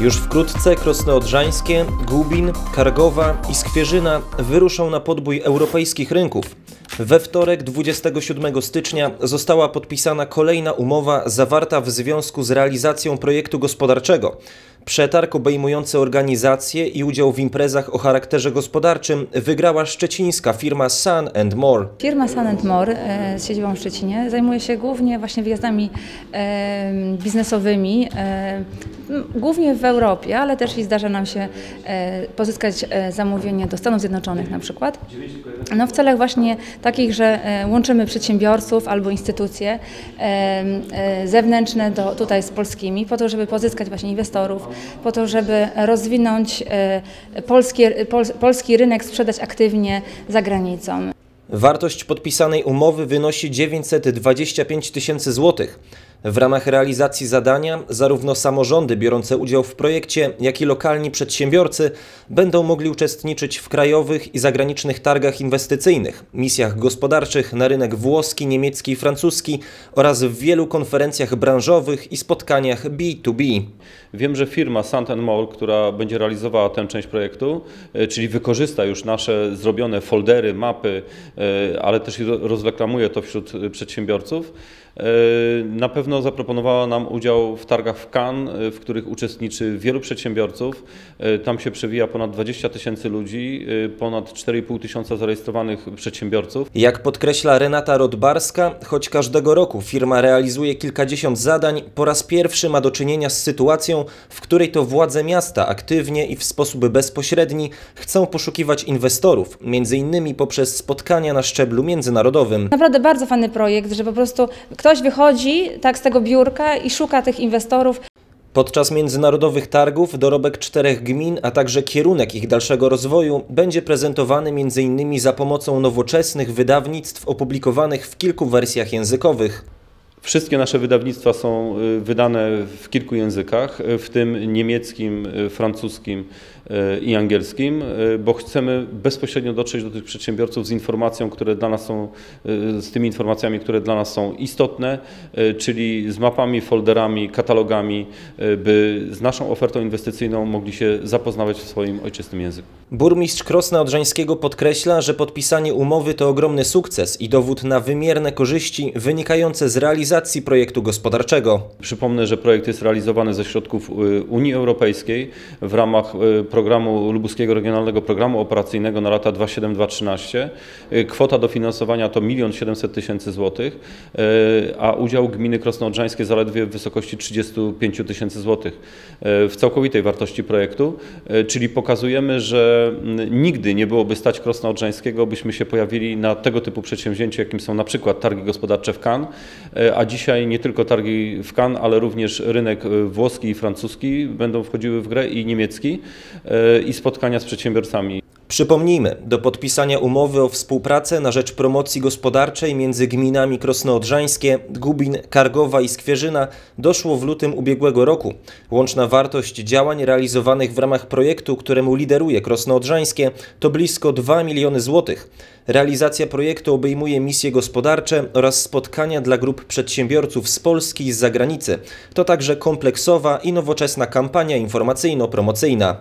Już wkrótce Krosno Odrzańskie, Gubin, Kargowa i Skwierzyna wyruszą na podbój europejskich rynków. We wtorek 27 stycznia została podpisana kolejna umowa zawarta w związku z realizacją projektu gospodarczego. Przetarg obejmujący organizację i udział w imprezach o charakterze gospodarczym wygrała szczecińska firma Sun and More. Firma Sun More e, z siedzibą w Szczecinie zajmuje się głównie właśnie wyjazdami e, biznesowymi, e, głównie w Europie, ale też i zdarza nam się pozyskać zamówienie do Stanów Zjednoczonych na przykład. No w celach właśnie takich, że łączymy przedsiębiorców albo instytucje zewnętrzne do, tutaj z polskimi po to, żeby pozyskać właśnie inwestorów, po to, żeby rozwinąć e, polski, pol, polski rynek, sprzedać aktywnie za granicą. Wartość podpisanej umowy wynosi 925 tysięcy złotych. W ramach realizacji zadania zarówno samorządy biorące udział w projekcie, jak i lokalni przedsiębiorcy będą mogli uczestniczyć w krajowych i zagranicznych targach inwestycyjnych, misjach gospodarczych na rynek włoski, niemiecki i francuski oraz w wielu konferencjach branżowych i spotkaniach B2B. Wiem, że firma Sant Mall, która będzie realizowała tę część projektu, e, czyli wykorzysta już nasze zrobione foldery, mapy, e, ale też rozreklamuje to wśród e, przedsiębiorców, na pewno zaproponowała nam udział w targach w Cannes, e, w których uczestniczy wielu przedsiębiorców. E, Tam się przewija ponad 20 tysięcy ludzi, e, ponad 4,5 tysiąca zarejestrowanych przedsiębiorców. Jak podkreśla Renata Rodbarska, choć każdego roku firma realizuje kilkadziesiąt zadań, po raz pierwszy ma do czynienia z sytuacją, w której to władze miasta aktywnie i w sposób bezpośredni chcą poszukiwać inwestorów, między innymi poprzez spotkania na szczeblu międzynarodowym. Naprawdę bardzo fajny projekt, że po prostu ktoś wychodzi tak z tego biurka i szuka tych inwestorów. Podczas międzynarodowych targów dorobek czterech gmin, a także kierunek ich dalszego rozwoju będzie prezentowany m.in. za pomocą nowoczesnych wydawnictw opublikowanych w kilku wersjach językowych. Wszystkie nasze wydawnictwa są y, wydane w kilku językach, y, w tym niemieckim, y, francuskim i angielskim, bo chcemy bezpośrednio dotrzeć do tych przedsiębiorców z informacją, które dla nas są, z tymi informacjami, które dla nas są istotne, czyli z mapami, folderami, katalogami, by z naszą ofertą inwestycyjną mogli się zapoznawać w swoim ojczystym języku. Burmistrz Krosna Odrzańskiego podkreśla, że podpisanie umowy to ogromny sukces i dowód na wymierne korzyści wynikające z realizacji projektu gospodarczego. Przypomnę, że projekt jest realizowany ze środków y, Unii Europejskiej w ramach y, programu Lubuskiego Regionalnego Programu Operacyjnego na lata 2007-2013. Y, Kwota dofinansowania to 1 700 tysięcy złotych, y, a udział gminy Krosno Odrzańskie zaledwie w wysokości 35 tysięcy y, w całkowitej wartości projektu, czyli pokazujemy, że mm, nigdy nie byłoby stać Krosna Odrzańskiego, byśmy się pojawili na tego typu przedsięwzięciu, jakim są na przykład targi gospodarcze w Cannes, a dzisiaj nie tylko targi w Cannes, ale również rynek e, włoski i francuski będą wchodziły w grę i niemiecki e, i spotkania z przedsiębiorcami. Przypomnijmy, do podpisania umowy o współpracę na rzecz promocji gospodarczej między gminami Krosno-Odrzańskie, Gubin, Kargowa i Skwierzyna doszło w lutym ubiegłego roku. Łączna wartość działań realizowanych w ramach projektu, któremu lideruje Krosno-Odrzańskie, to blisko 2 miliony złotych. Realizacja projektu obejmuje misje gospodarcze oraz spotkania dla grup przedsiębiorców z Polski i z zagranicy. To także kompleksowa i nowoczesna kampania informacyjno-promocyjna.